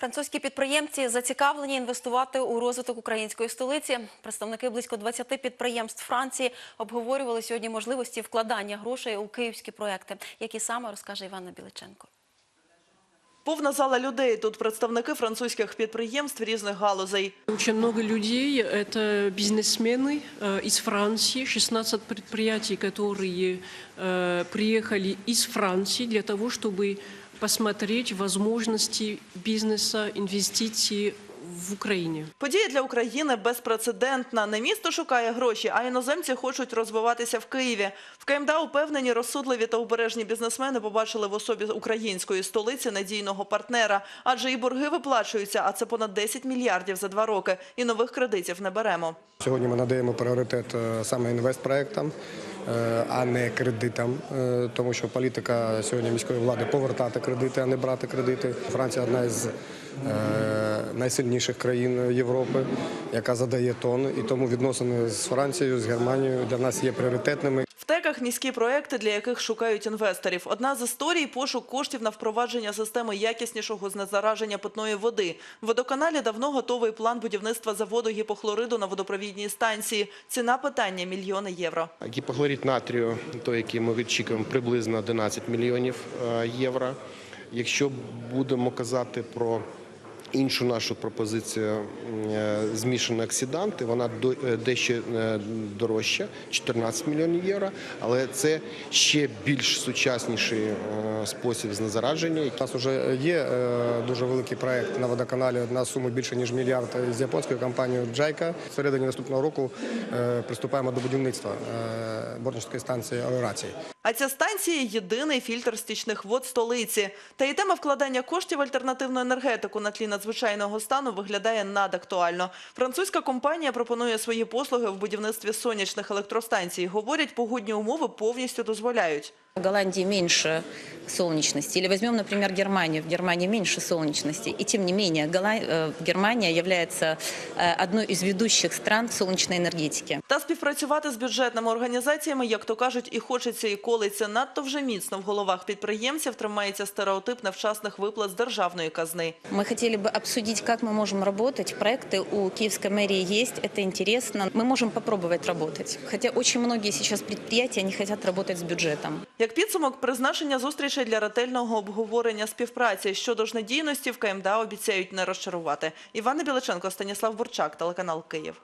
Французькі підприємці зацікавлені інвестувати у розвиток української столиці. Представники близько 20 підприємств Франції обговорювали сьогодні можливості вкладання грошей у київські проекти, які саме розкаже Івана Біличенко. Повна зала людей. Тут представники французьких підприємств різних галузей. Очень много людей, это бизнесмены э, из Франции, 16 предприятий, которые э, приехали из Франции для того, чтобы посмотреть возможности бизнеса, инвестиций в Украине. Подія для України безпрецедентна. Не місто шукає гроші, а іноземці хочуть розвиватися в Києві. В КМДА упевнені, розсудливі та обережні бізнесмени побачили в особі української столиці надійного партнера. Адже і борги виплачуються, а це понад 10 мільярдів за два роки. І нових кредитів не беремо. Сьогодні ми надаємо пріоритет е, саме інвестпроектам, а не кредитам, е, тому що політика сьогодні міської влади повертати кредити, а не брати кредити. Франція одна із е, найсильніших країн Європи, яка задає тон, і тому відносини з Францією, з Германією для нас є пріоритетними. В теках міські проекти, для яких шукають інвесторів. Одна з історій – пошук коштів на впровадження системи якіснішого знезараження питної води. В водоканалі давно готовий план будівництва заводу гіпохлориду на водопровідній станції. Ціна питання – мільйони євро. Гіпохлорид натрію, той, який ми відчікуємо, приблизно 11 мільйонів е, євро. Якщо будемо казати про іншу нашу пропозицію е, змішані оксиданти, вона е, дещо е, дорожча, 14 мільйонів євро, але це ще більш сучасніший спосіб знезараження, У нас вже є дуже великий проект на водоканалі на суму більше ніж мільярд з японською компанією Джайка. В середині наступного року приступаємо до будівництва е, станції аерації. А ця станція – єдиний фільтр стічних вод столиці. Та і тема вкладання коштів в альтернативну енергетику на тлі надзвичайного стану виглядає надактуально. Французька компанія пропонує свої послуги в будівництві сонячних електростанцій. Говорять, погодні умови повністю дозволяють. В Голландии меньше солнечности. Или возьмем, например, Германию. В Германии меньше солнечности. И тем не менее, Голла- э, Германия является э, одной из ведущих стран в солнечной энергетике. Та співпрацювати з бюджетними організаціями, як то кажуть, і хочеться, і колиться надто вже міцно в головах підприємців тримається стереотип невчасних виплат з державної казни. Мы хотели бы обсудить, как мы можем работать. Проекты у Киевской мэрии есть, это интересно. Мы можем попробовать работать. Хотя очень многие сейчас предприятия не хотят работать с бюджетом. Як підсумок, призначення зустрічей для ретельного обговорення співпраці щодо ж надійності в КМДА обіцяють не розчарувати. Івана Біличенко, Станіслав Бурчак, телеканал Київ.